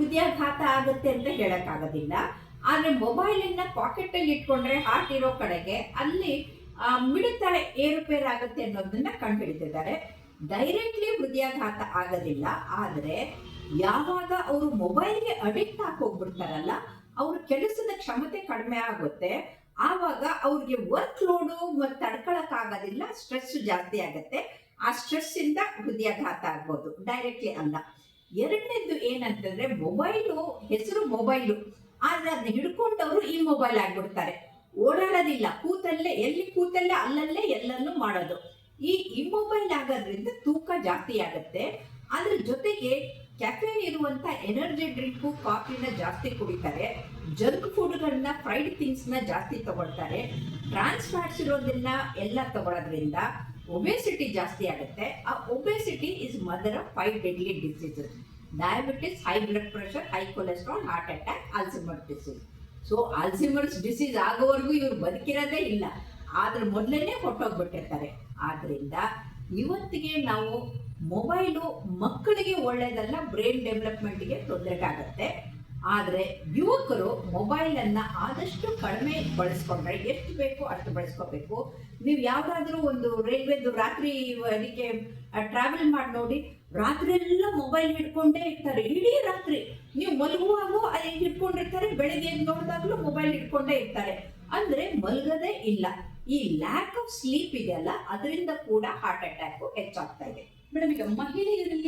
ಹೃದಯಾಘಾತ ಆಗುತ್ತೆ ಅಂತ ಹೇಳಕ್ಕಾಗೋದಿಲ್ಲ. ಆದ್ರೆ ಮೊಬೈಲನ್ನು ಪಾಕೆಟಲ್ಲಿ ಇಟ್ಕೊಂಡ್ರೆ ಹಾರ್ಟ್ ಇರೋ ಕಡೆಗೆ ಅಲ್ಲಿ ಮಿಡಿತ ಏರುಪೇರು ಆಗುತ್ತೆ ಅನ್ನೋದನ್ನ ಕಂಡುಹಿಡಿತಿದ್ದಾರೆ ಡೈರೆಕ್ಟ್ಲಿ ಹೃದಯಾಘಾತ ಆಗೋದಿಲ್ಲ. ಆದ್ರೆ ಯಾವಾಗ ಅವರು ಮೊಬೈಲ್ಗೆ ಅಡಿಕ್ಟ್ ಆಗಿ ಹೋಗ್ಬಿಡ್ತಾರಲ್ಲ, ಅವ್ರ ಕೆಲಸದ ಕ್ಷಮತೆ ಕಡಿಮೆ ಆಗುತ್ತೆ. ಆವಾಗ ಅವ್ರಿಗೆ ವರ್ಕ್ ಲೋಡು ಮತ್ತೆ ತಡ್ಕೊಳಕ್ ಆಗೋದಿಲ್ಲ ಸ್ಟ್ರೆಸ್ ಜಾಸ್ತಿ ಆಗುತ್ತೆ. ಆ ಸ್ಟ್ರೆಸ್ ಇಂದ ಹೃದಯಾಘಾತ ಆಗ್ಬೋದು. ಡೈರೆಕ್ಟ್ಲಿ ಅಲ್ಲ. ಎರಡನೇದು ಏನಂತಂದ್ರೆ ಮೊಬೈಲು, ಹೆಸರು ಮೊಬೈಲು. ಆದ್ರೆ ಅದನ್ನ ಹಿಡ್ಕೊಂಡವರು ಈ ಮೊಬೈಲ್ ಆಗ್ಬಿಡ್ತಾರೆ. ಓಡಾಡೋದಿಲ್ಲ. ಕೂತಲ್ಲೇ, ಎಲ್ಲಿ ಕೂತಲ್ಲೇ ಅಲ್ಲಲ್ಲೇ ಎಲ್ಲನೂ ಮಾಡೋದು. ಈ ಇಮ್ಮೊಬೈಲ್ ಆಗೋದ್ರಿಂದ ತೂಕ ಜಾಸ್ತಿ ಆಗುತ್ತೆ. ಅದ್ರ ಜೊತೆಗೆ ಕೆಫೆನ್ ಇರುವಂತ ಎನರ್ಜಿ ಡ್ರಿಂಕು ಕಾಫಿನ ಜಾಸ್ತಿ ಕುಡಿತಾರೆ. ಜಂಕ್ ಫುಡ್ಗಳನ್ನ ಫ್ರೈಡ್ ಥಿಂಗ್ಸ್ನ ಜಾಸ್ತಿ ತಗೊಳ್ತಾರೆ. ಟ್ರಾನ್ಸ್ ಫ್ಯಾಟ್ಸ್ ಇರೋದನ್ನ ಎಲ್ಲ ತಗೊಳ್ಳೋದ್ರಿಂದ ಒಬೆಸಿಟಿ ಜಾಸ್ತಿ ಆಗುತ್ತೆ. ಆ obesity is mother of five deadly diseases diabetes high blood pressure high cholesterol heart attack Alzheimer disease so Alzheimer's disease ಆಗೋವರೆಗೂ ಇವ್ರು ಬದುಕಿರೋದೇ ಇಲ್ಲ. ಆದ್ರೆ ಮೊದಲನೇ ಹೊಟ್ಟೋಗ್ಬಿಟ್ಟಿರ್ತಾರೆ ಆದ್ರಿಂದ ಇವತ್ತಿಗೆ ನಾವು ಮೊಬೈಲು ಮಕ್ಕಳಿಗೆ ಒಳ್ಳೇದಲ್ಲ ಬ್ರೈನ್ ಡೆವಲಪ್ಮೆಂಟ್ಗೆ ತೊಂದರೆಗಾಗತ್ತೆ. ಆದರೆ ಯುವಕರು ಮೊಬೈಲನ್ನು ಆದಷ್ಟು ಕಡಿಮೆ ಬಳಸ್ಕೊಂಡ್ರೆ ಎಷ್ಟು ಬೇಕೋ ಅಷ್ಟು ಬಳಸ್ಕೋಬೇಕು. ನೀವು ಯಾವುದಾದ್ರೂ ಒಂದು ರೈಲ್ವೆದು ರಾತ್ರಿ ಅದಕ್ಕೆ ಟ್ರಾವೆಲ್ ಮಾಡಿ ನೋಡಿ ರಾತ್ರಿ ಎಲ್ಲ ಮೊಬೈಲ್ ಹಿಡ್ಕೊಂಡೇ ಇರ್ತಾರೆ. ಇಡೀ ರಾತ್ರಿ ನೀವು ಮಲಗುವಾಗ ಅಲ್ಲಿ ಹಿಡ್ಕೊಂಡಿರ್ತಾರೆ, ಬೆಳಗ್ಗೆ ನೋಡಿದಾಗಲೂ ಮೊಬೈಲ್ ಹಿಡ್ಕೊಂಡೇ ಇರ್ತಾರೆ. ಅಂದ್ರೆ ಮಲಗದೇ ಇಲ್ಲ. ಈ ಲ್ಯಾಕ್ ಆಫ್ ಸ್ಲೀಪ್ ಇದೆಯಲ್ಲ, ಅದರಿಂದ ಕೂಡ ಹಾರ್ಟ್ ಅಟ್ಯಾಕ್ ಹೆಚ್ಚಾಗ್ತಾ ಇದೆ. ಮೇಡಮ್, ಈಗ ಮಹಿಳೆಯರಲ್ಲಿ